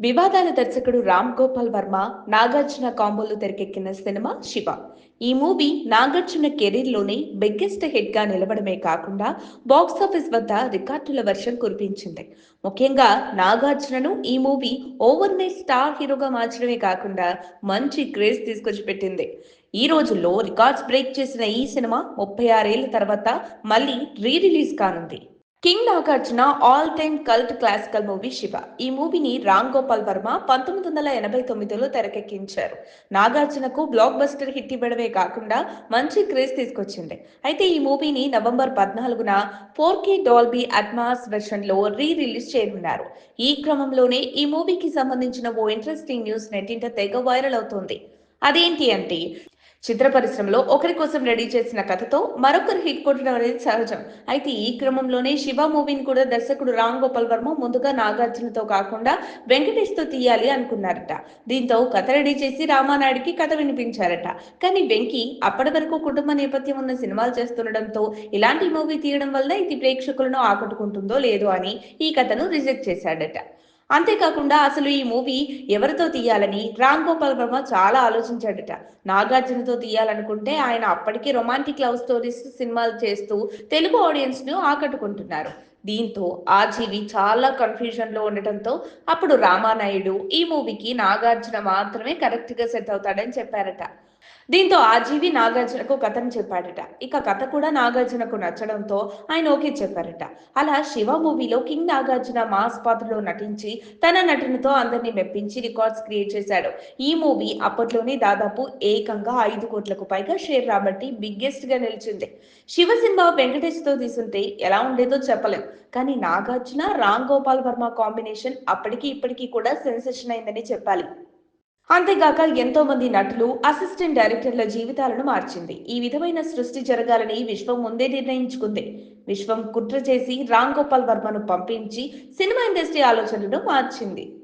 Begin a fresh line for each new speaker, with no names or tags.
వివాదాల దర్శకుడు రామ్ గోపాల్ వర్మ నాగార్జున కాంబోలో తెరకెక్కిన సినిమా శివ. ఈ మూవీ నాగార్జున కెరీర్లోనే బిగ్గెస్ట్ హిట్గా నిలవడమే కాకుండా బాక్సాఫీస్ వద్ద రికార్డుల వర్షం కురిపించింది. ముఖ్యంగా నాగార్జునను ఈ మూవీ ఓవర్ నైట్ స్టార్ హీరోగా మార్చడమే కాకుండా మంచి క్రేజ్ తీసుకొచ్చి పెట్టింది ఈ రోజుల్లో రికార్డ్స్ బ్రేక్ చేసిన ఈ సినిమా ముప్పై ఆరేళ్ళ తర్వాత మళ్ళీ రీ రిలీజ్ కానుంది. King Nagarjuna all time cult classical movie Siva. ఈ మూవీని రామ్ గోపాల్ వర్మ పంతొమ్మిది వందల ఎనభై తొమ్మిదిలో తెరకెక్కించారు. నాగార్జునకు బ్లాక్ బస్టర్ హిట్ ఇవ్వడమే కాకుండా మంచి క్రేజ్ తీసుకొచ్చింది. అయితే ఈ మూవీని నవంబర్ పద్నాలుగున ఫోర్ కే డాల్బీ అట్మాస్ వెర్షన్లో రీ రిలీజ్ చేయనున్నారు. ఈ క్రమంలోనే ఈ మూవీకి సంబంధించిన ఓ ఇంట్రెస్టింగ్ న్యూస్ నెట్టింట తెగ వైరల్ అవుతోంది. అదేంటి అంటే చిత్ర పరిశ్రమలో ఒకరి కోసం రెడీ చేసిన కథతో మరొకరు హిట్ కొట్టడం అనేది సహజం. అయితే ఈ క్రమంలోనే శివ మూవీని కూడా దర్శకుడు రామ్ గోపాల్ వర్మ ముందుగా నాగార్జునతో కాకుండా వెంకటేష్తో తీయాలి అనుకున్నారట. దీంతో కథ రెడీ చేసి రామానాయుడికి కథ వినిపించారట. కానీ వెంకీ అప్పటి వరకు కుటుంబ నేపథ్యం ఉన్న సినిమాలు చేస్తుండడంతో ఇలాంటి మూవీ తీయడం వల్ల ఇది ప్రేక్షకులను ఆకట్టుకుంటుందో లేదో అని ఈ కథను రిజెక్ట్ చేశాడట. అంతేకాకుండా అసలు ఈ మూవీ ఎవరితో తీయాలని రామ్ గోపాల్ వర్మ చాలా ఆలోచించాడట. నాగార్జునతో తీయాలనుకుంటే ఆయన అప్పటికే రొమాంటిక్ లవ్ స్టోరీస్ సినిమాలు చేస్తూ తెలుగు ఆడియన్స్ను ఆకట్టుకుంటున్నారు. దీంతో ఆజీవి చాలా కన్ఫ్యూజన్లో ఉండటంతో అప్పుడు రామానాయుడు ఈ మూవీకి నాగార్జున మాత్రమే కరెక్ట్గా సెట్ అవుతాడని చెప్పారట. దీంతో ఆజీవి నాగార్జునకు కథను చెప్పాడట. ఇక కథ కూడా నాగార్జునకు నచ్చడంతో ఆయన ఓకే చెప్పారట. అలా శివ మూవీలో కింగ్ నాగార్జున మాస్ పాత్రలో నటించి తన నటనతో అందరినీ మెప్పించి రికార్డ్స్ క్రియేట్ చేశాడు. ఈ మూవీ అప్పట్లోనే దాదాపు ఏకంగా ఐదు కోట్లకు పైగా షేర్ రాబట్టి బిగ్గెస్ట్గా నిలిచింది. శివ సినిమా వెంకటేష్తో తీసుంటే ఎలా ఉండేదో చెప్పలేం. కానీ నాగార్జున రామ్ గోపాల్ వర్మ కాంబినేషన్ అప్పటికి ఇప్పటికీ కూడా సెన్సేషన్ అయిందని చెప్పాలి. అంతేగాక ఎంతో మంది నటులు అసిస్టెంట్ డైరెక్టర్ల జీవితాలను మార్చింది. ఈ విధమైన సృష్టి జరగాలని విశ్వం ముందే నిర్ణయించుకుంది. విశ్వం కుట్ర చేసి రామ్ గోపాల్ వర్మను పంపించి సినిమా ఇండస్ట్రీ ఆలోచనను మార్చింది.